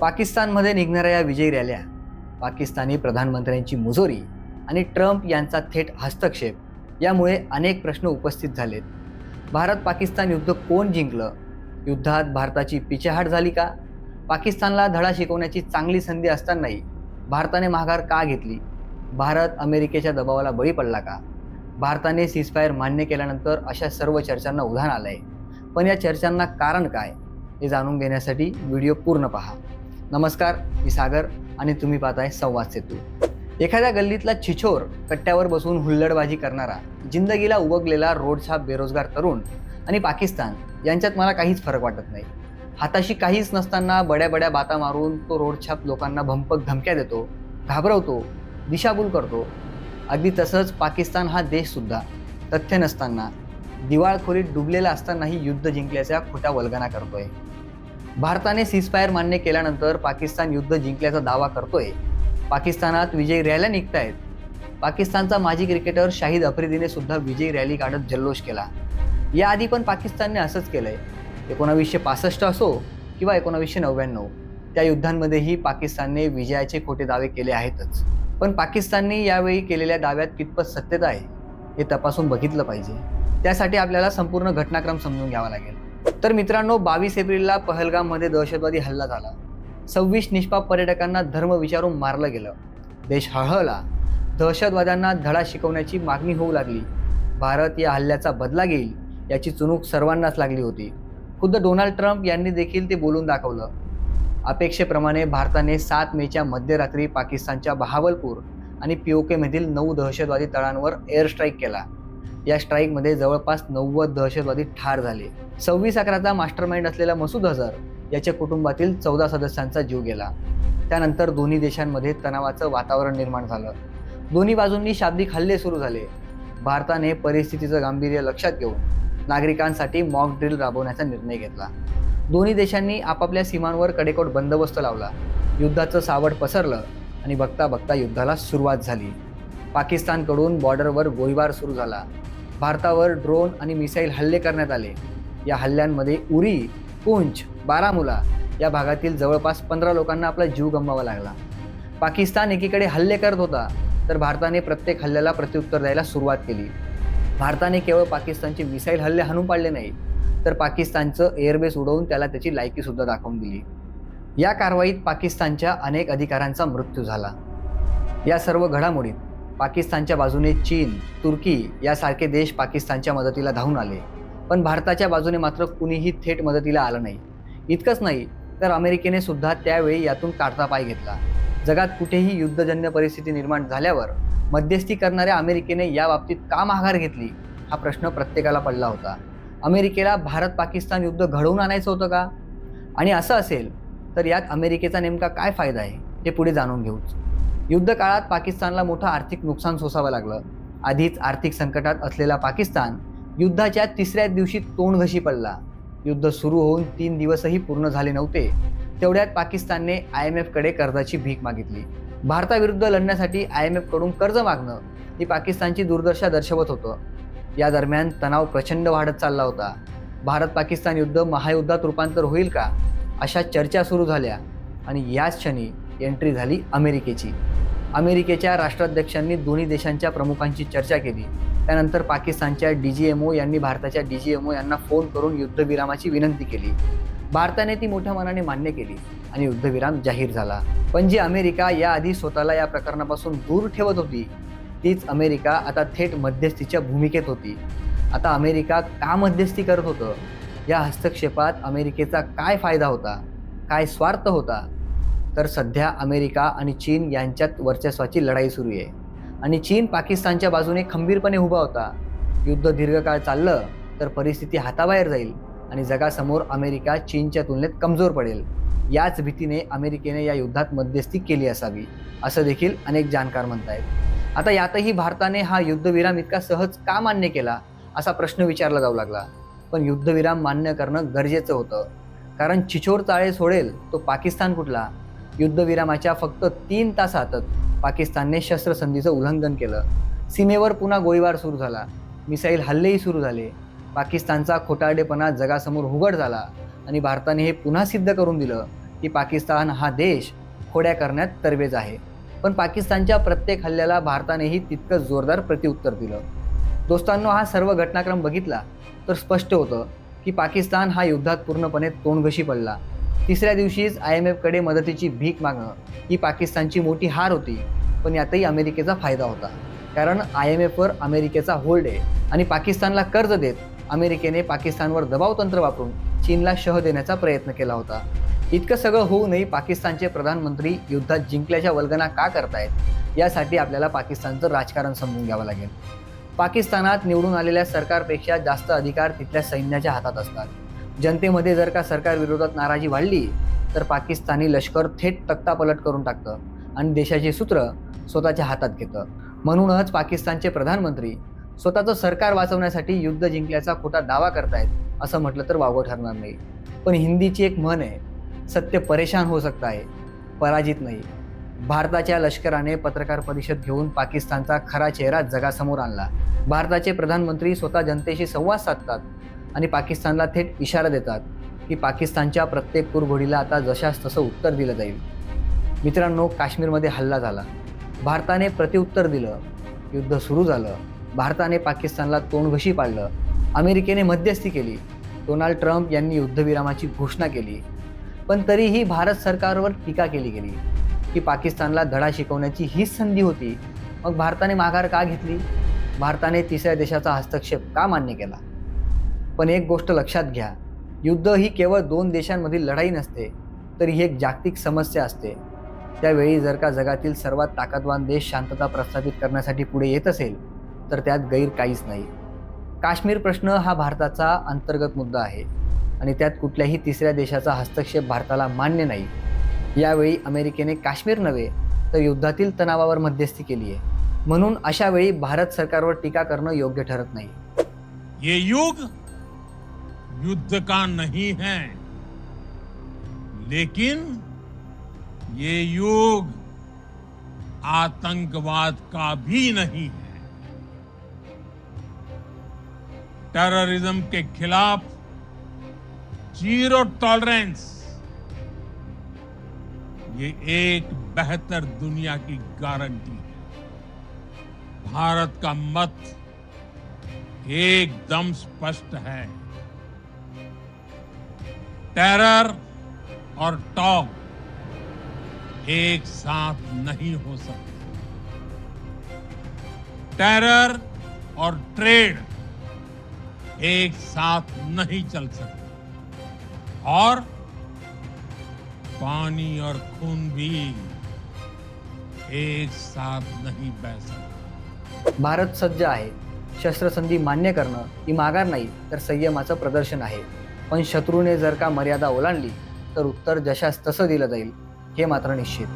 पाकिस्तानमध्ये निघणाऱ्या या विजयी रॅल्या पाकिस्तानी प्रधानमंत्र्यांची मुजोरी आणि ट्रम्प यांचा थेट हस्तक्षेप यामुळे अनेक प्रश्न उपस्थित झालेत. भारत पाकिस्तान युद्ध कोण जिंकलं? युद्धात भारताची पिछेहाट झाली का? पाकिस्तानला धडा शिकवण्याची चांगली संधी असतानाही भारताने माघार का घेतली? भारत अमेरिकेच्या दबावाला बळी पडला का? भारताने सीजफायर मान्य केल्यानंतर अशा सर्व चर्चांना उधाण आलं आहे पण या चर्चांना कारण काय? हे जाणून घेण्यासाठी व्हिडिओ पूर्ण पहा. नमस्कार मी सागर आणि तुम्ही पाहताय संवाद सेतू. एखाद्या गल्लीतला छिछोर कट्ट्यावर बसून हुल्लडबाजी करणारा जिंदगीला उगवलेला रोडछाप बेरोजगार तरुण आणि पाकिस्तान यांच्यात मला काहीच फरक वाटत नाही. हाताशी काहीच नसताना बड्या बड्या बाता मारून तो रोडछाप लोकांना भंपक धमक्या देतो घाबरवतो दिशाभूल करतो. अगदी तसंच पाकिस्तान हा देशसुद्धा तथ्य नसताना दिवाळखोरीत डुबलेला असतानाही युद्ध जिंकल्याच्या खोट्या वल्गना करतोय. भारताने सीजफायर मान्य केल्यानंतर पाकिस्तान युद्ध जिंकल्याचा दावा करतोय. पाकिस्तानात विजयी रॅल्या निघतायत. पाकिस्तानचा माजी क्रिकेटर शाहिद आफ्रिदीने सुद्धा विजयी रॅली काढत जल्लोष केला. याआधी पण पाकिस्तानने असंच केलंय. एकोणावीसशे पासष्ट असो किंवा एकोणावीसशे नव्याण्णव त्या युद्धांमध्येही पाकिस्तानने विजयाचे खोटे दावे केले आहेतच. पण पाकिस्तानने यावेळी केलेल्या दाव्यात कितपत सत्यता आहे हे तपासून बघितलं पाहिजे. त्यासाठी आपल्याला संपूर्ण घटनाक्रम समजून घ्यावा लागेल. तर मित्रांनो बावीस एप्रिलला पहलगाममध्ये दहशतवादी हल्ला झाला. सव्वीस निष्पाप पर्यटकांना धर्म विचारून मारलं गेलं. देश हळहळला. दहशतवाद्यांना धडा शिकवण्याची मागणी होऊ लागली. भारत या हल्ल्याचा बदला घेईल याची चुणूक सर्वांनाच लागली होती. खुद्द डोनाल्ड ट्रम्प यांनी देखील ते बोलून दाखवलं. अपेक्षेप्रमाणे भारताने सात मेच्या मध्यरात्री पाकिस्तानच्या बहावलपूर आणि पीओकेमधील नऊ दहशतवादी तळांवर एअर स्ट्राईक केला. या स्ट्राईकमध्ये जवळपास नव्वद दहशतवादी ठार झाले. सव्वीस अकराचा मास्टरमाइंड असलेला मसूद अझर याच्या कुटुंबातील चौदा सदस्यांचा जीव गेला. त्यानंतर दोन्ही देशांमध्ये तणावाचं वातावरण निर्माण झालं. दोन्ही बाजूंनी शाब्दिक हल्ले सुरू झाले. भारताने परिस्थितीचं गांभीर्य लक्षात घेऊन नागरिकांसाठी मॉक ड्रिल राबवण्याचा निर्णय घेतला. दोन्ही देशांनी आपापल्या सीमांवर कडेकोट बंदोबस्त लावला. युद्धाचं सावट पसरलं आणि बघता बघता युद्धाला सुरुवात झाली. पाकिस्तानकडून बॉर्डरवर गोळीबार सुरू झाला. भारतावर ड्रोन आणि मिसाईल हल्ले करण्यात आले. या हल्ल्यांमध्ये उरी पुंछ बारामुला या भागातील जवळपास पंधरा लोकांना आपला जीव गमवावा लागला. पाकिस्तान एकीकडे हल्ले करत होता तर भारताने प्रत्येक हल्ल्याला प्रत्युत्तर द्यायला सुरुवात केली. भारताने केवळ पाकिस्तानचे मिसाईल हल्ले हाणून पाडले नाही तर पाकिस्तानचं एअरबेस उडवून त्याला त्याची लायकीसुद्धा दाखवून दिली. या कारवाईत पाकिस्तानच्या अनेक अधिकाऱ्यांचा मृत्यू झाला. या सर्व घडामोडीत पाकिस्तानच्या बाजूने चीन तुर्की यासारखे देश पाकिस्तानच्या मदतीला धावून आले. पण भारताच्या बाजूने मात्र कुणीही थेट मदतीला आलं नाही. इतकंच नाही तर अमेरिकेने सुद्धा त्यावेळी यातून काढता पाय घेतला. जगात कुठेही युद्धजन्य परिस्थिती निर्माण झाल्यावर मध्यस्थी करणाऱ्या अमेरिकेने या बाबतीत का माघार घेतली हा प्रश्न प्रत्येकाला पडला होता. अमेरिकेला भारत पाकिस्तान युद्ध घडवून आणायचं होतं का? आणि असं असेल तर यात अमेरिकेचा नेमका काय फायदा आहे हे पुढे जाणून घेऊच. युद्ध काळात पाकिस्तानला मोठं आर्थिक नुकसान सोसावं लागलं. आधीच आर्थिक संकटात असलेला पाकिस्तान युद्धाच्या तिसऱ्या दिवशी तोंडघशी पडला. युद्ध सुरू होऊन तीन दिवसही पूर्ण झाले नव्हते. तेवढ्यात पाकिस्तानने आय एम एफकडे कर्जाची भीक मागितली. भारताविरुद्ध लढण्यासाठी आय एम एफकडून कर्ज मागणं ही पाकिस्तानची दुर्दशा दर्शवत होतं. या दरम्यान तणाव प्रचंड वाढत चालला होता. भारत पाकिस्तान युद्ध महायुद्धात रूपांतर होईल का? अशा चर्चा सुरू झाल्या आणि याच क्षणी एंट्री झाली अमेरिकेची. अमेरिकेच्या राष्ट्राध्यक्षांनी दोन्ही देशांच्या प्रमुखांची चर्चा केली. त्यानंतर पाकिस्तानच्या डी जी एम ओ यांनी भारताच्या डी जी एम ओ यांना फोन करून युद्धविरामाची विनंती केली. भारताने ती मोठ्या मनाने मान्य केली आणि युद्धविराम जाहीर झाला. पण जी अमेरिका याआधी स्वतःला या प्रकरणापासून दूर ठेवत होती तीच अमेरिका आता थेट मध्यस्थीच्या भूमिकेत होती. आता अमेरिका का मध्यस्थी करत होतं? या हस्तक्षेपात अमेरिकेचा काय फायदा होता? काय स्वार्थ होता? तर सध्या अमेरिका आणि चीन यांच्यात वर्चस्वाची लढाई सुरू आहे. आणि चीन पाकिस्तानच्या बाजूने खंबीरपणे उभा होता. युद्ध दीर्घकाळ चाललं तर परिस्थिती हाताबाहेर जाईल आणि जगासमोर अमेरिका चीनच्या तुलनेत कमजोर पडेल. याच भीतीने अमेरिकेने या युद्धात मध्यस्थी केली असावी असं देखील अनेक जाणकार म्हणत आहेत आता यातही भारताने हा युद्धविराम इतका सहज का मान्य केला असा प्रश्न विचारला जाऊ लागला. पण युद्धविराम मान्य करणं गरजेचं होतं. कारण चिचोर चाळे सोडेल तो पाकिस्तान कुठला? युद्धविरामाच्या फक्त तीन तासातच पाकिस्तानने शस्त्रसंधीचं उल्लंघन केलं. सीमेवर पुन्हा गोळीबार सुरू झाला. मिसाईल हल्लेही सुरू झाले. पाकिस्तानचा खोटारडेपणा जगासमोर उघड झाला आणि भारताने हे पुन्हा सिद्ध करून दिलं की पाकिस्तान हा देश खोड्या करण्यात तरबेज आहे. पण पाकिस्तानच्या प्रत्येक हल्ल्याला भारतानेही तितकं जोरदार प्रत्युत्तर दिलं. दोस्तांनो हा सर्व घटनाक्रम बघितला तर स्पष्ट होतं की पाकिस्तान हा युद्धात पूर्णपणे तोंडघशी पडला. तिसऱ्या दिवशीच आय एम एफकडे मदतीची भीक मागणं ही पाकिस्तानची मोठी हार होती पण यातही अमेरिकेचा फायदा होता. कारण आय एम एफवर अमेरिकेचा होल्ड आहे आणि पाकिस्तानला कर्ज देत अमेरिकेने पाकिस्तानवर दबाव तंत्र वापरून चीनला शह देण्याचा प्रयत्न केला होता. इतकं सगळं होऊनही पाकिस्तानचे प्रधानमंत्री युद्धात जिंकल्याच्या वल्गना का करतायत यासाठी आपल्याला पाकिस्तानचं राजकारण समजून घ्यावं लागेल. पाकिस्तानात निवडून आलेल्या सरकारपेक्षा जास्त अधिकार तिथल्या सैन्याच्या हातात असतात. जनतेमध्ये जर का सरकारविरोधात नाराजी वाढली तर पाकिस्तानी लष्कर थेट तख्तापलट करून टाकतं आणि देशाचे सूत्र स्वतःच्या हातात घेतं. म्हणूनच पाकिस्तानचे प्रधानमंत्री स्वतःचं सरकार वाचवण्यासाठी युद्ध जिंकल्याचा खोटा दावा करतायत असं म्हटलं तर वावगं ठरणार नाही. पण हिंदीची एक म्हण आहे सत्य परेशान हो सकता आहे पराजित नाही. भारताच्या लष्कराने पत्रकार परिषद घेऊन पाकिस्तानचा खरा चेहरा जगासमोर आणला. भारताचे प्रधानमंत्री स्वतः जनतेशी संवाद साधतात आणि पाकिस्तानला थेट इशारा देतात की पाकिस्तानच्या प्रत्येक कुरघोडीला आता जशास तसं उत्तर दिलं जाईल. मित्रांनो काश्मीरमध्ये हल्ला झाला. भारताने प्रतिउत्तर दिलं. युद्ध सुरू झालं. भारताने पाकिस्तानला तोंडघशी पाडलं. अमेरिकेने मध्यस्थी केली. डोनाल्ड ट्रम्प यांनी युद्धविरामाची घोषणा केली. पण तरीही भारत सरकारवर टीका केली गेली की पाकिस्तानला धडा शिकवण्याची हीच संधी होती. मग भारताने माघार का घेतली? भारताने तिसऱ्या देशाचा हस्तक्षेप का मान्य केला? पण एक गोष्ट लक्षात घ्या. युद्ध ही केवळ दोन देशांमधील लढाई नसते तर ही एक जागतिक समस्या असते. त्यावेळी जर का जगातील सर्वात ताकदवान देश शांतता प्रस्थापित करण्यासाठी पुढे येत असेल तर त्यात गैर काहीच नाही. काश्मीर प्रश्न हा भारताचा अंतर्गत मुद्दा आहे आणि त्यात कुठल्याही तिसऱ्या देशाचा हस्तक्षेप भारताला मान्य नाही. यावेळी अमेरिकेने काश्मीर नव्हे तर युद्धातील तणावावर मध्यस्थी केली आहे. म्हणून अशा वेळी भारत सरकारवर टीका करणं योग्य ठरत नाही. ये युग युद्ध का नहीं है। लेकिन ये युग आतंकवाद का भी नहीं है। टेररिज्म के खिलाफ ज़ीरो टॉलरेंस ये एक बेहतर दुनिया की गारंटी है। भारत का मत एकदम स्पष्ट है। टेरर और टॉग एक साथ नहीं हो सकते। टेरर और ट्रेड एक साथ नहीं चल सकते। और पानी और खून भी एक साथ नहीं बह सकते। भारत सज्ज आहे शस्त्रसंधी मान्य करणं ही माघार नाही तर संयमाचं प्रदर्शन आहे. पण शत्रूने जर का मर्यादा ओलांडली तर उत्तर जशास तसं दिलं जाईल हे मात्र निश्चित.